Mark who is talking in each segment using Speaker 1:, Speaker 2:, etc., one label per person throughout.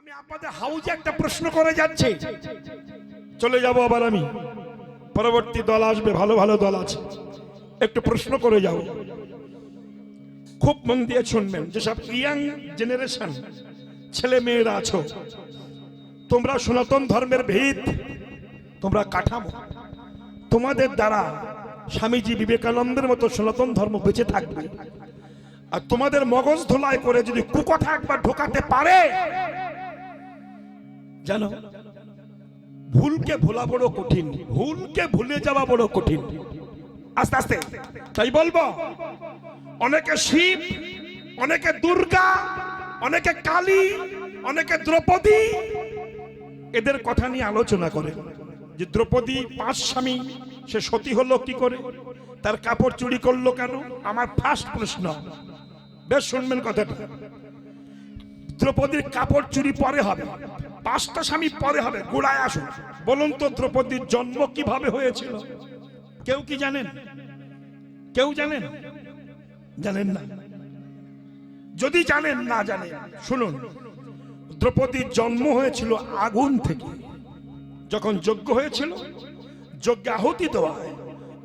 Speaker 1: আমি আপনাদের হাউজে একটা প্রশ্ন করে যাচ্ছি। চলে যাব আবার আমি। পরবর্তী দল আসবে, ভালো ভালো দল আছে। একটু প্রশ্ন করে যাও। খুব মন দিয়ে শুনবেন, যেসব ইয়াং জেনারেশন ছেলে মেয়েরা আছো, তোমরা সনাতন ধর্মের ভিত তোমরা কাঠামো। তোমাদের দ্বারা স্বামীজি বিবেকানন্দের মতো সনাতন ধর্ম বেঁচে থাকবে। আর তোমাদের মগজ ধোলাই করে যদি কুকথা একবার ঢোকাতে পারে জানো? ভুলকে ভোলা বড় কঠিন, ভুলকে ভুলে যাওয়া বড় কঠিন। আস্তে আস্তে। তাই বলব, অনেকে শিব, অনেকে দুর্গা, অনেকে কালী, অনেকে দ্রৌপদী, এদের কথা নিয়ে আলোচনা করে। যে দ্রৌপদী পাঁচ স্বামী, সে সতী হলো কি করে? তার কাপড় চুরি করল কেন? আমার ফার্স্ট প্রশ্ন। বেশ শুনবেন কথাটা। দ্রৌপদীর কাপড় চুরি পরে হবে। পাঁচটা স্বামী পরে হবে, গোড়ায় আসুন। বলুন তো দ্রৌপদীর জন্ম কীভাবে হয়েছিল? কেউ কি জানেন? কেউ জানেন? জানেন না। যদি জানেন, না জানেন, শুনুন। দ্রৌপদীর জন্ম হয়েছিল আগুন থেকে। যখন যজ্ঞ হয়েছিল, যজ্ঞে আহুতি দেওয়ায়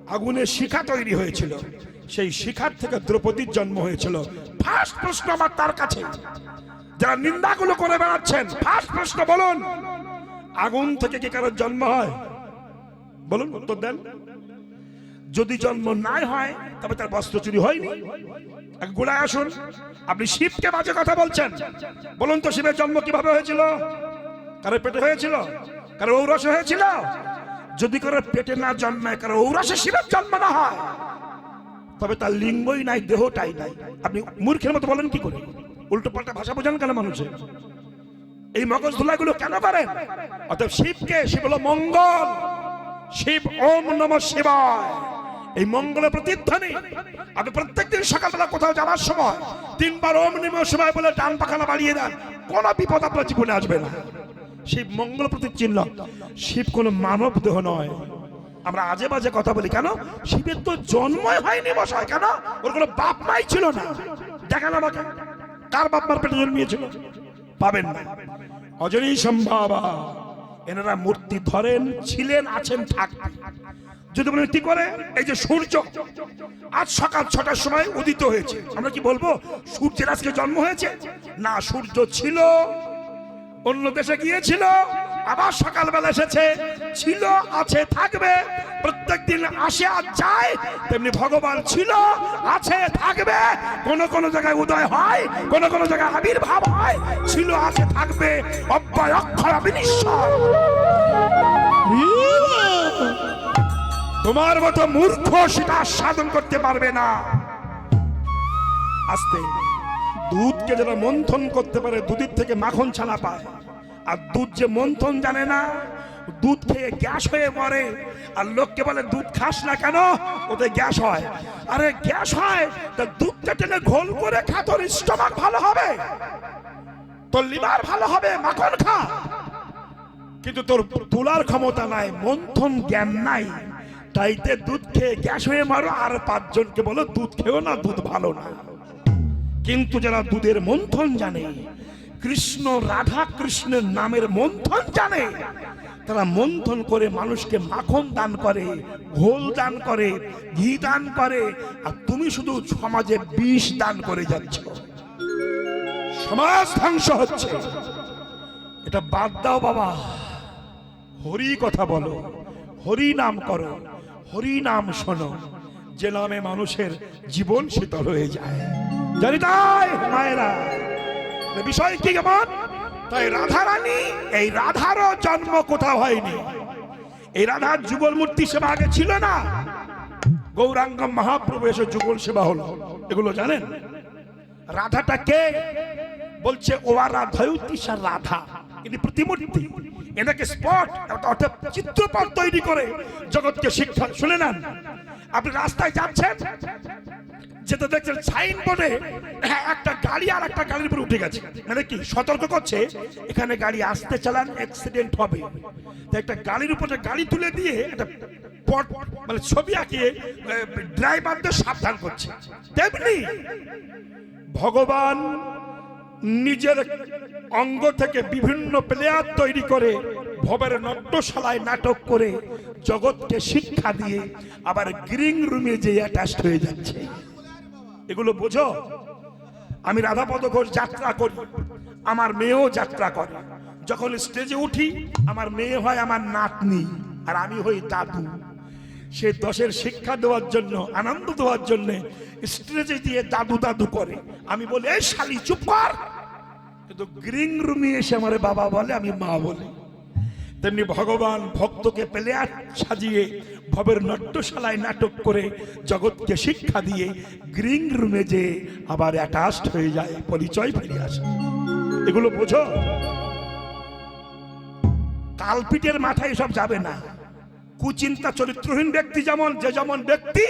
Speaker 1: আগুনের শিখা তৈরি হয়েছিল। সেই শিখার থেকে দ্রৌপদীর জন্ম হয়েছিল। ফার্স্ট প্রশ্ন আমার তার কাছে। যারা নিন্দাগুলো করে বেড়াচ্ছেন, ফার্স্ট প্রশ্ন বলুন, আগুন থেকে কি কারোর জন্ম হয়? বলুন উত্তর দেন। যদি জন্ম নাই হয়, তবে তার বস্ত্র চুরি হয়নি। গোড়ায় আসুন, আপনি শিবকে বাজে কথা বলছেন। বলুন তো শিবের জন্ম কীভাবে হয়েছিল? কারও পেটে হয়েছিল? কারও ঔরসে হয়েছিল? যদি কারও পেটে না জন্মায় কারও ঔরসে শিবের জন্ম না হয়, তবে তার লিঙ্গই নাই, দেহটাই নাই। আপনি মূর্খের মতো বলেন কি করে? উল্টো পাল্টা ভাষা বোঝান কেন মানুষের এই মগজ ধুলাগুলো কেন করেন অতএব শিবকে শিব হলো মঙ্গল। শিব ওম নম শিবায়। এই মঙ্গলের প্রতিধ্বনি। আপনি প্রত্যেকদিন সকালবেলা কোথাও যাওয়ার সময় তিনবার ওম নম শিবায় বলে ডান পাখানা বাড়িয়ে দেন, কোনো বিপদ আপনার জীবনে আসবে না। শিব মঙ্গল প্রতি চিহ্ন শিব কোনো মানব দেহ নয়। আমরা আজে বাজে কথা বলি কেন? শিবের তো জন্মই হয়নি বসায় কেন? ওর কোনো বাপ মাই ছিল না। দেখান আমাকে। কার বাপমার পেটে জন্মিয়েছিল। পাবেন না। অজনী সম্ভাবা। এনারা মূর্তি ধরেন, ছিলেন, আছেন, থাক। যদি বলেন, কি করে? এই যে সূর্য, আজ সকাল ছটার সময় উদিত হয়েছে। আমরা কি বলব? সূর্যের আজকে জন্ম হয়েছে? না, সূর্য ছিল, অন্য দেশে গিয়েছিল। আবার সকালবেলা এসেছে, ছিল, আছে, থাকবে প্রত্যেক দিন আসে আর যায়, তেমনি ভগবান ছিল, আছে, থাকবে, কোন কোন জায়গায় উদয় হয়, কোন কোন জায়গায় আবির্ভাব হয়, ছিল, আছে, থাকবে, অব্যয়, অক্ষর বিনিশ্বর তোমার মতো মূর্খ সেটা সাধন করতে পারবে না। আস্তে, দুধকে যারা মন্থন করতে পারে, দুধের থেকে মাখন ছানা পায়। আর দুধ যে মন্থন জানে না, দুধ খেয়ে গ্যাস হয়ে মরে। আর লোককে বলে, দুধ খাস না কেন? ওতে গ্যাস হয়। আরে, গ্যাস হয়? তা দুধটা টেনে ঘোল করে খা, তোর স্টমাক ভালো হবে। তোর লিভার ভালো হবে, মাখন খা। কিন্তু তোর তোলার ক্ষমতা নাই, মন্থন জ্ঞান নাই। তাইতে দুধ খেয়ে গ্যাস হয়ে মারো, আর পাঁচজনকে বলো, দুধ খেও না, দুধ ভালো না। কিন্তু যারা দুধের মন্থন জানে কৃষ্ণ রাধা কৃষ্ণের নামের মন্থন জানে। তারা মন্থন করে মানুষকে মাখন দান করে, ঘোল দান করে, ঘি দান করে। আর তুমি শুধু সমাজে বিষ দান করে যাচ্ছ। সমাজ ধ্বংস হচ্ছে। এটা বাদ দাও বাবা। হরি কথা বলো, হরি নাম করো, হরি নাম শোনো। যে নামে মানুষের জীবন শীতল হয়ে যায়। জানি তাই, মায়েরা। বিষয় কি কেমন তাই রাধা রানী এই রাধারও জন্ম কোথাও হয়নি। এই রাধার যুগল মূর্তি সেবা আগে ছিল না। গৌরাঙ্গ মহাপ্রভু এসে যুগল সেবা হলো। এগুলো জানেন? রাধাটা কে? বলছে ও আর রাধায়ুতিসা রাধা। ইনি প্রতিমূর্তি। এনাকে স্পট অর্থাৎ চিত্রপট তৈরি করে জগৎকে শিক্ষা শুনে নেন। আপনি রাস্তায় যাচ্ছেন? যেটা দেখছেন সাইন বোর্ডে একটা গাড়ি আর একটা গাড়ির উপর উঠে গেছে। মানে কি, সতর্ক করছে, এখানে গাড়ি আসতে চালান অ্যাক্সিডেন্ট হবে। তো একটা গাড়ির উপরে গাড়ি তুলে দিয়ে একটা পট মানে ছবি আঁকিয়ে ড্রাইভারদের সাবধান করছে। তেমনি ভগবান নিজের অঙ্গ থেকে বিভিন্ন প্লেয়ার তৈরি করে ভবের নাট্যশালায় নাটক করে জগৎকে শিক্ষা দিয়ে আবার গ্রিং রুমে যে অ্যাটাচড হয়ে যাচ্ছে। এগুলো বোঝো। আমি রাধাপদ ঘোষ যাত্রা করি, আমার মেয়েও যাত্রা করে। যখন স্টেজে উঠি, আমার মেয়ে হয় আমার নাতনি আর আমি হই দাদু। সে দশের শিক্ষা দেওয়ার জন্য, আনন্দ দেওয়ার জন্য স্টেজে দিয়ে দাদু দাদু করে। আমি বলি, এই শালি, চুপ কর। কিন্তু গ্রিন রুমে এসে আমার বাবা বলে, আমি মা বলি। তেমনি ভগবান ভক্তকে প্লেয়ার সাজিয়ে ভবের নাট্যশালায় নাটক করে জগৎকে শিক্ষা দিয়ে গ্রিন রুমে যে আবার অ্যাটাচড হয়ে যায়, পরিচয় ফিরে আসে। এগুলো বোঝো? কালপিটের মাথায় সব যাবে না। কুচিন্তা চরিত্রহীন ব্যক্তি যেমন, যে যেমন ব্যক্তি,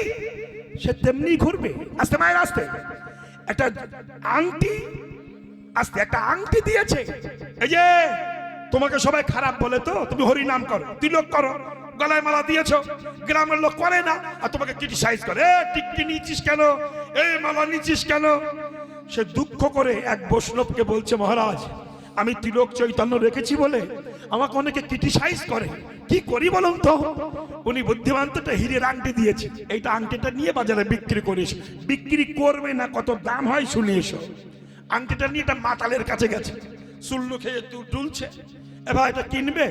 Speaker 1: সে তেমনি ঘুরবে। আস্তে মায়ের, আস্তে। একটা আংটি, আস্তে, একটা আংটি দিয়েছে। এই যে তোমাকে সবাই খারাপ বলে তো? তুমি হরি নাম করো, তিলক করো, গলায় মালা দিয়েছ, গ্রামের লোক করে না, আর তোমাকে ক্রিটিসাইজ করে। এ, টিকটি নিচ্ছিস কেন? এই মালা নিচ্ছিস কেন? সে দুঃখ করে এক বৈষ্ণবকে বলছে, মহারাজ, আমি তিলক চৈতন্য রেখেছি বলে আমাকে অনেকে ক্রিটিসাইজ করে। কি করি বলুন তো? উনি বুদ্ধিমান্তটা হিরের আংটি দিয়েছে। এইটা আংটিটা নিয়ে বাজারে বিক্রি করিস। বিক্রি করবে না, কত দাম হয় শুনে এসো। আংটিটা নিয়ে এটা মাতালের কাছে গেছে। চুল্লু খেয়ে তু ডুলছে এবার এটা কিনবে?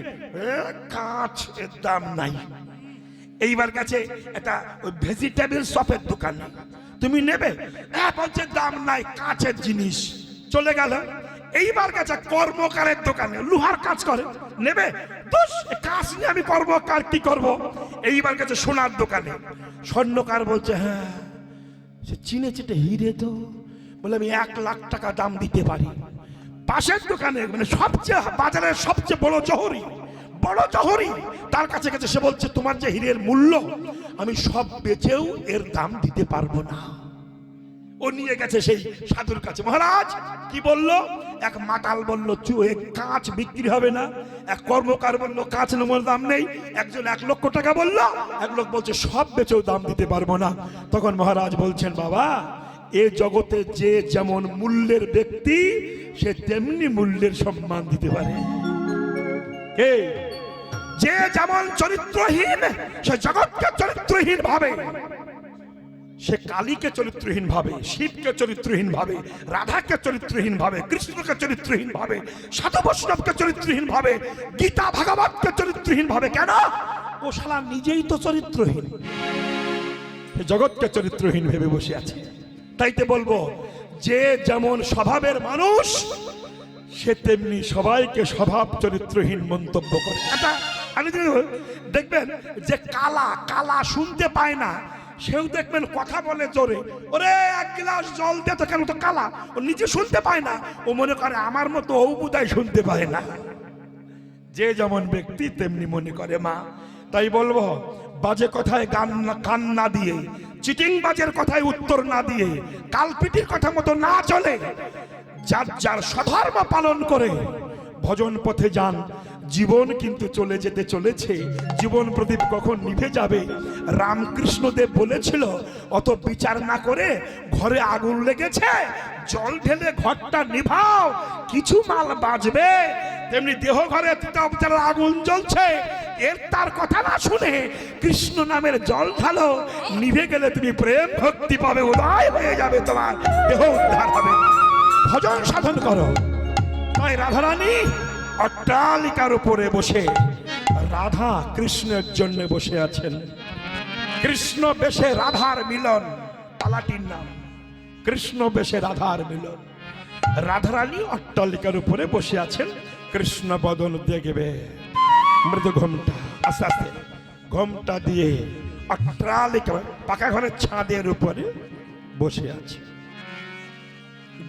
Speaker 1: কাঁচ, এর দাম নাই। এইবার কাছে একটা ওই ভেজিটেবল শপের দোকান। তুমি নেবে? হ্যাঁ বলছে দাম নাই, কাঁচের জিনিস। চলে গেল। এইবার কাছে কর্মকারের দোকানে, লোহার কাজ করে। নেবে? দোষ কাজ নিয়ে আমি কর্মকার, কি করব? এইবার কাছে সোনার দোকানে। স্বর্ণকার বলছে হ্যাঁ সে চিনে চিটে হিরে তো। বলে, আমি এক লাখ টাকা দাম দিতে পারি। পাশের দোকানে মানে সবচেয়ে বাজারের সবচেয়ে বড় জহরি বড় জহরি, তার কাছে কাছে সে বলছে, তোমার যে হীরের মূল্য, আমি সব বেচেও এর দাম দিতে পারব না। ও নিয়ে গেছে সেই সাধুর কাছে, মহারাজ, কি বলল? এক মাতাল বলল চু এ কাঁচ বিক্রি হবে না। এক কর্মকার বলল, কাঁচ নেমর দাম নেই। একজন এক লক্ষ টাকা বলল, এক লোক বলছে, সব বেচেও দাম দিতে পারব না। তখন মহারাজ বলছেন, বাবা এ জগতে যে যেমন মূল্যের ব্যক্তি, সে তেমনি মূল্যের সম্মান দিতে পারে। যে যেমন চরিত্রহীন, সে জগৎকে চরিত্রহীন ভাবে। সে কালীকে চরিত্রহীন ভাবে, শিবকে চরিত্রহীন ভাবে, রাধাকে চরিত্রহীন ভাবে, কৃষ্ণকে চরিত্রহীন ভাবে, সাধু বৈষ্ণবকে চরিত্রহীন ভাবে, গীতা ভাগবতকে চরিত্রহীন ভাবে। কেন? ও শালা নিজেই তো চরিত্রহীন। জগৎকে চরিত্রহীন ভেবে বসে আছে। তাইতে বলব, যে যেমন স্বভাবের মানুষ, সে তেমনি সবাইকে স্বভাব চরিত্রহীন মন্তব্য করে। এটা আমি দেখবেন যে কালা কালা শুনতে পায় না, সেও দেখবেন কথা বলে জোরে, ওরে, এক গ্লাস জল দে তো কেন তো কালা। ও নিজে শুনতে পায় না, ও মনে করে, আমার মতো ও শুনতে পায় না। যে যেমন ব্যক্তি, তেমনি মনে করে মা। তাই বলব, বাজে কথায় গান না, কান না দিয়ে চিটিং বাজের কথায় উত্তর না দিয়ে কালপিটির কথা মতো না চলে, যার যার সধর্ম পালন করে, ভজন পথে যান। জীবন কিন্তু চলে যেতে চলেছে, জীবন প্রদীপ কখন নিভে যাবে? রামকৃষ্ণদেব বলেছিল, অত বিচার না করে ঘরে আগুন লেগেছে, জল ঢেলে ঘরটা নিভাও, কিছু মাল বাঁচবে। তেমনি দেহ ঘরে আগুন জ্বলছে এর তার কথা না শুনে কৃষ্ণ নামের জল ঢালো, নিভে গেলে তুমি প্রেম ভক্তি পাবে, উদয় হয়ে যাবে তোমার দেহ উদ্ধার হবে। ভজন সাধন করো। তাই রাধারানী, অট্টালিকার উপরে বসে রাধা কৃষ্ণের জন্য বসে আছেন। কৃষ্ণ বেশে রাধার মিলন পালাটির নাম। কৃষ্ণ বেশে রাধার মিলন। রাধারানী অট্টালিকার উপরে বসে আছেন, কৃষ্ণ বদন দেখবে। মৃদু ঘোমটা, আস্তে আস্তে। ঘোমটা দিয়ে অট্টালিকা, পাকা ঘরের ছাদের উপরে বসে আছে।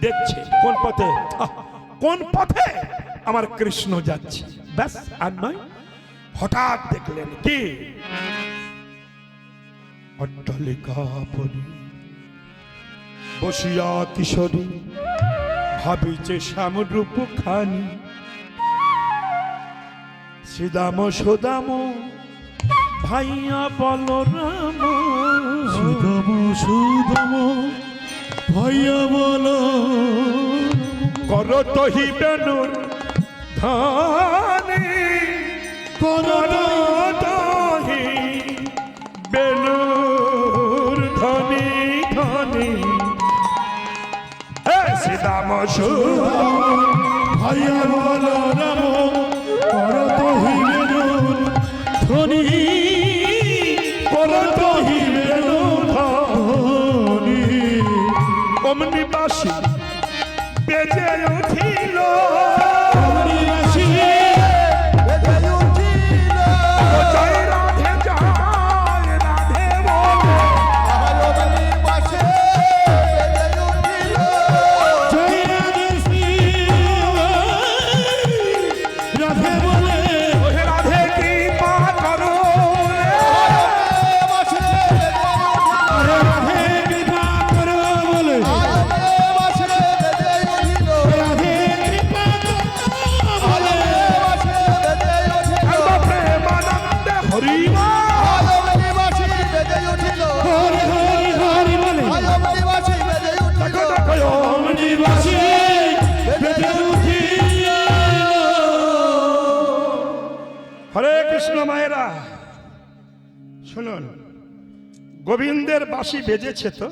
Speaker 1: দেখছে, কোন পথে? কোন পথে আমার কৃষ্ণ যাচ্ছে? ব্যাস, আর নয়। হঠাৎ দেখলেন কি? অট্টালিকা পরি বসিয়া কিশোরী, ভাবিছে শ্যামরূপ খানি শ্রীদাম সুদাম ভাইয়া বলরাম
Speaker 2: সুদম সুদম ভাইয়া বলো।
Speaker 1: করো তহি বেনুর ধানি। করো তহি বেনুর ধনি ধনি। শ্রীদাম সুর
Speaker 2: ভাইয়া বল
Speaker 1: অমনি বাসি বেজে উঠিল।
Speaker 2: হরে
Speaker 1: কৃষ্ণ মায়েরা, শুনুন, গোবিন্দের বাঁশি বেজেছে তো?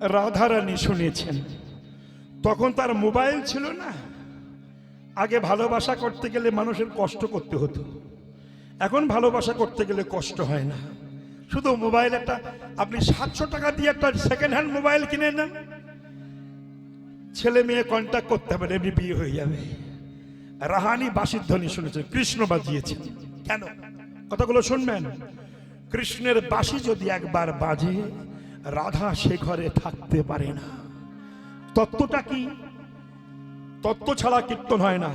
Speaker 1: রাধারানী শুনেছেন। তখন তার মোবাইল ছিল না? আগে ভালোবাসা করতে গেলে মানুষের কষ্ট করতে হতো। এখন ভালোবাসা করতে গেলে কষ্ট হয় না। শুধু মোবাইল একটা, আপনি সাতশো টাকা দিয়ে একটা সেকেন্ড হ্যান্ড মোবাইল কিনে নেন ছেলে মেয়ে কন্ট্যাক্ট করতে হবে এমনি বিয়ে হয়ে যাবে। রাহানি বাসির ধ্বনি শুনেছেন কৃষ্ণ বাজিয়েছে। কেন? কথাগুলো শুনবেন? কৃষ্ণের বাঁশি যদি একবার বাজে, রাধা সে ঘরে থাকতে পারে না। তত্ত্বটা কি? তত্ত্ব ছাড়া কীর্তন হয় না।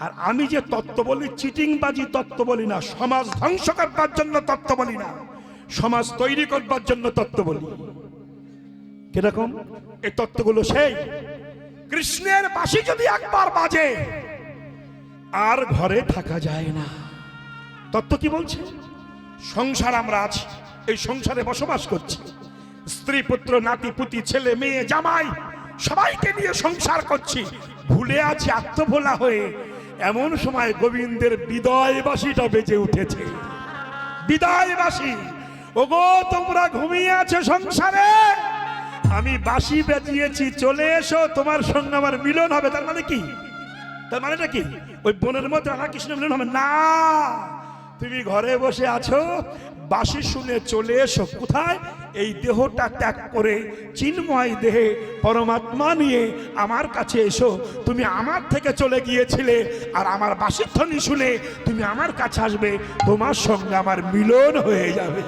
Speaker 1: আর আমি যে তত্ত্ব বলি, চিটিংবাজি তত্ত্ব বলি না, সমাজ ধ্বংস করবার জন্য তত্ত্ব বলি না, সমাজ তৈরি করবার জন্য তত্ত্ব বলি। কীরকম? এই তত্ত্বগুলো সেই। কৃষ্ণের বাঁশি যদি একবার বাজে, আর ঘরে থাকা যায় না। তত্ত্ব কি বলছে? সংসার আমরা আছি, এই সংসারে বসবাস করছি। স্ত্রী, পুত্র, নাতি, পুতি, ছেলে, মেয়ে, জামাই, সবাইকে নিয়ে সংসার করছি। ভুলে আছি আত্মভোলা হয়ে, এমন সময় গোবিন্দের বিদয় বাসিটা বেজে উঠেছে। বিদায় বাসি ওগো, তোমরা ঘুমিয়ে আছো সংসারে। আমি বাসি বেজিয়েছি চলে এসো, তোমার সঙ্গে আমার মিলন হবে। তার মানে কি? তার মানেটা কি? ওই বোনের মধ্যে রাধা কৃষ্ণ মিলন হবে? না! তুমি ঘরে বসে আছো বাসি শুনে চলে এসো। কোথায়? এই দেহটা ত্যাগ করে, চিন্ময় দেহে পরমাত্মা নিয়ে আমার কাছে এসো। তুমি আমার থেকে চলে গিয়েছিলে আর আমার বাসির ধ্বনি শুনে তুমি আমার কাছে আসবে। তোমার সঙ্গে আমার মিলন হয়ে যাবে।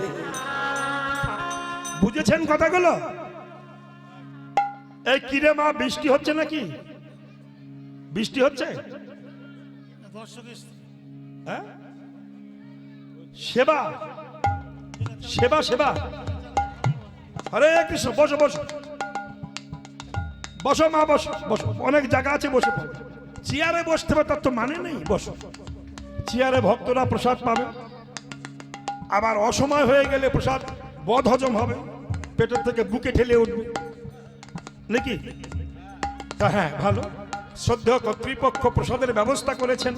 Speaker 1: বুঝেছেন কথাগুলো? এই কিরে মা, বৃষ্টি হচ্ছে নাকি? বৃষ্টি হচ্ছে? হ্যাঁ? সেবা। সেবা সেবা। হরে কৃষ্ণ, বসো বসো। বসো মা, বসো বসো। অনেক জায়গা আছে, বসে চেয়ারে বসতে হবে, তার তো মানে নেই, বসো। চেয়ারে ভক্তরা প্রসাদ পাবে। আবার অসময় হয়ে গেলে প্রসাদ বদ হজম হবে। পেটের থেকে বুকে ঠেলে উঠবে। নাকি? তা হ্যাঁ ভালো। শ্রদ্ধেয় কর্তৃপক্ষ প্রসাদের ব্যবস্থা করেছেন।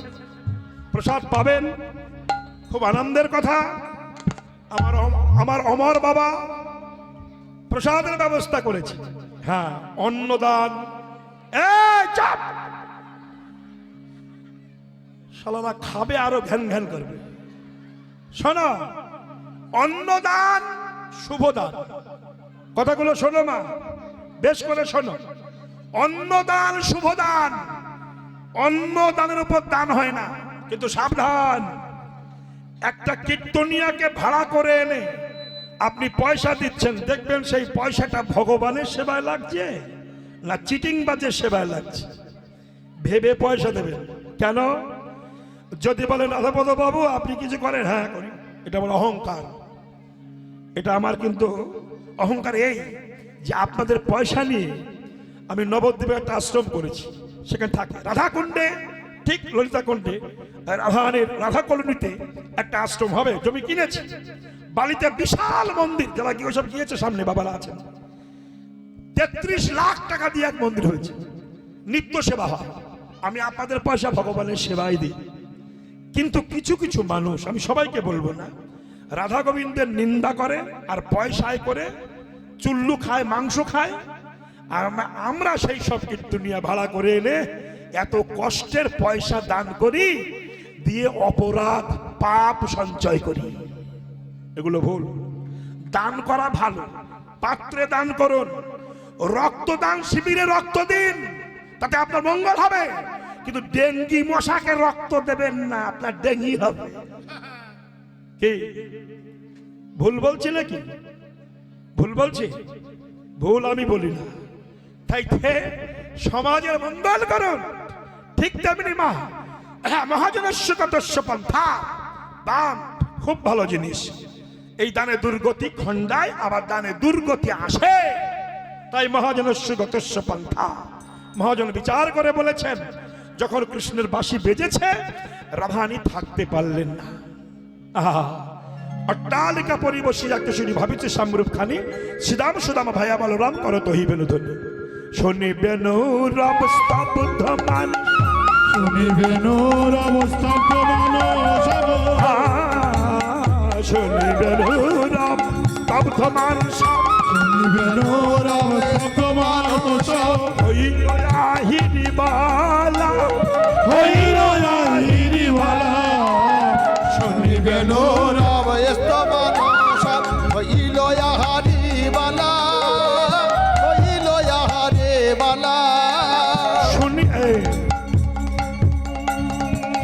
Speaker 1: প্রসাদ পাবেন। খুব আনন্দের কথা। আমার আমার অমর বাবা প্রসাদের ব্যবস্থা করেছে হ্যাঁ অন্নদান। শালারা খাবে আরও ঘ্যান ঘ্যান করবে। শোনো, অন্নদান, শুভদান। কথাগুলো শোনো মা। বেশ করে শোনো। অন্নদান শুভদান। অন্নদানের উপর দান হয় না, কিন্তু সাবধান। একটা কীর্তনিয়াকে ভাড়া করে এনে আপনি পয়সা দিচ্ছেন, দেখবেন সেই পয়সাটা ভগবানের সেবায় লাগছে না চিটিং বাজের সেবায় লাগছে? ভেবে পয়সা দেবেন। কেন? যদি বলেন রাধাপদ বাবু আপনি কিছু করেন? হ্যাঁ করি। এটা আমার অহংকার। এটা আমার কিন্তু অহংকার এই। যে আপনাদের পয়সা নিয়ে আমি নবদ্বীপে একটা আশ্রম করেছি। সেখানে থাকি রাধাকুণ্ডে, ঠিক ললিতা কুণ্ডে রাধানের রাধা কলোনিতে একটা আশ্রম হবে, জমি কিনেছি। বালিতে বিশাল মন্দির, যারা কি ওসব গিয়েছে, সামনে বাবারা আছেন। তেত্রিশ লাখ টাকা দিয়ে এক মন্দির হয়েছে। নিত্য সেবা হয়। আমি আপনাদের পয়সা ভগবানের সেবাই দিই। কিন্তু কিছু কিছু মানুষ, আমি সবাইকে বলব না রাধা গোবিন্দের নিন্দা করে আর পয়সায় করে চুল্লু খায়, মাংস খায়, আর আমরা- সেই সব কীর্তনিয়া ভাড়া করে এনে এত কষ্টের পয়সা দান করি, দিয়ে অপরাধ, পাপ সঞ্চয় করি। এগুলো ভুল। দান করা ভালো, পাত্রে দান করুন, রক্তদান শিবিরে রক্ত দিন, তাতে আপনার মঙ্গল হবে। কিন্তু ডেঙ্গি মশাকে রক্ত দেবেন না, আপনার ডেঙ্গি হবে। কি? ভুল বলছি নাকি ভুল বলছি? ভুল আমি বলি না। তাই সমাজের মঙ্গল করুন। ঠিক তেমনি মা হ্যাঁ মহাজনস্য কতস্য পন্থা দান খুব ভালো জিনিস। এই দানে দুর্গতি খণ্ডায়, আবার দানে দুর্গতি আসে। তাই মহাজনস্য গতস্য পন্থা মহাজন বিচার করে বলেছেন, যখন কৃষ্ণের বাঁশি বেজেছে রাধানি থাকতে পারলেন না। আহা অট্টালিকা পরিবসী একটা শুনি ভাবিছে সামরূপ খানি। শ্রীরাম সুদাম ভাইয়া বলরাম করো তো হিবেন ধন্য শনিবেন রাম স্তব্ধ মান
Speaker 2: শুনিবেন অবস্থা প্রমাণ সব।
Speaker 1: শনিবেন রাম স্তব্ধ মান
Speaker 2: শুনিবেন অবস্থা প্রমাণ সব।
Speaker 1: হিরি বালা।
Speaker 2: হিরিওয়ালা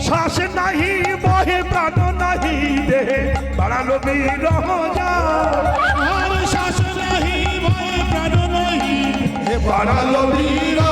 Speaker 1: শ্বাস নাহি বহে প্রাণ নাহি দেহে বাড়ালো বিরহ
Speaker 2: আর শ্বাস নাহি ভয় প্রাণ নাহি
Speaker 3: বাড়ালো
Speaker 1: বিরহ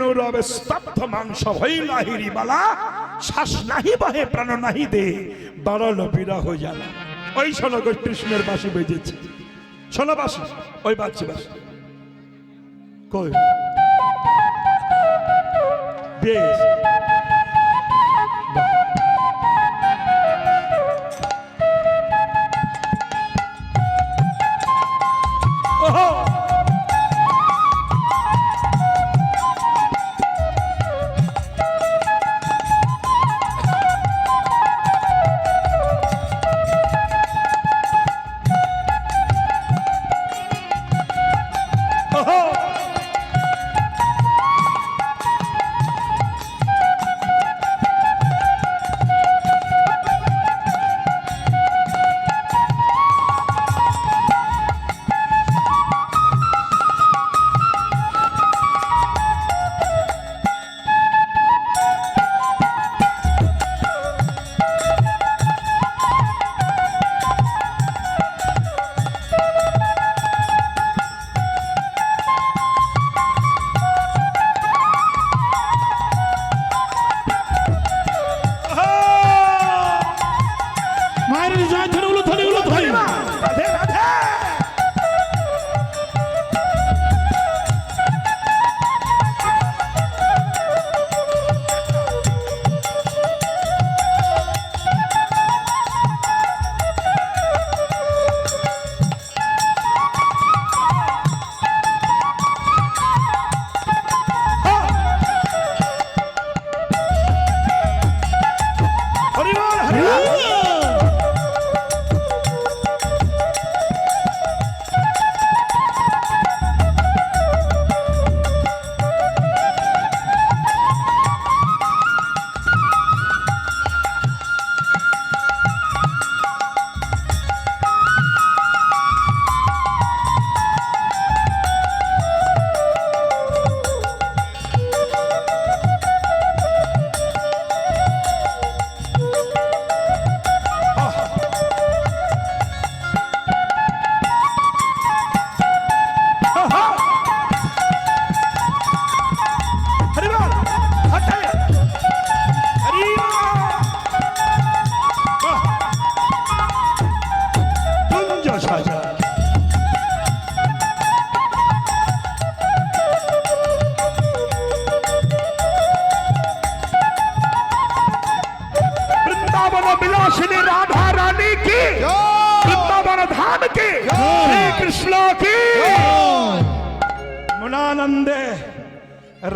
Speaker 1: শুনিবেন রবে স্তব্ধ মাংস হইল হিরি বালা, শ্বাস নাহি বহে, প্রাণ নাহি দে বাড়ালো বিরহ জ্বালা। ওই শোনো কৃষ্ণের বাসি বেজেছে। শোনো বাসি, ওই বাচ্চি বাসি। কই? বেশ।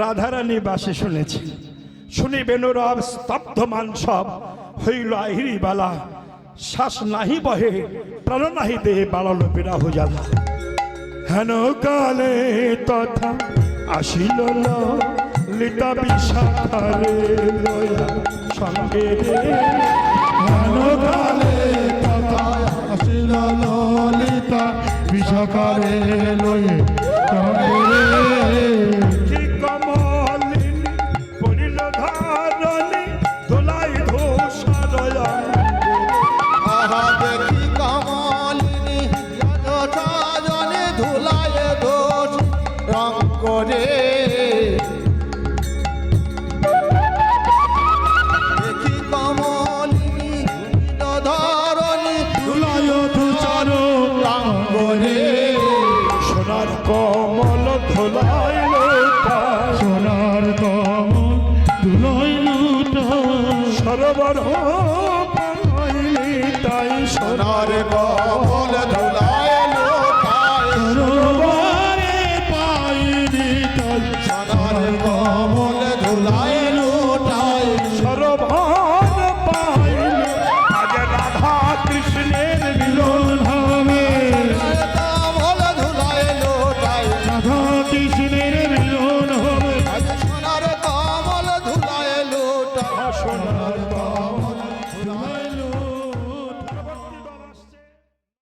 Speaker 1: রাধারানী বাসে শুনেছি। শুনি বেনুরব স্তব্ধমান সব, হইল আহিরি বালা। শ্বাস নাহি বহে, প্রাণ নাহি দেহে বাড়ালো বিরাহ জ্বালা। হেন কালে তথা আসিল লিতা বিশাখারে লয়া সঙ্গে রে।
Speaker 2: হেন কালে তথা আসিল ললিতা বিষকারে লয়ে চন্দ্রে
Speaker 1: কি
Speaker 3: কমল
Speaker 1: ধুলাই লোটা সরবর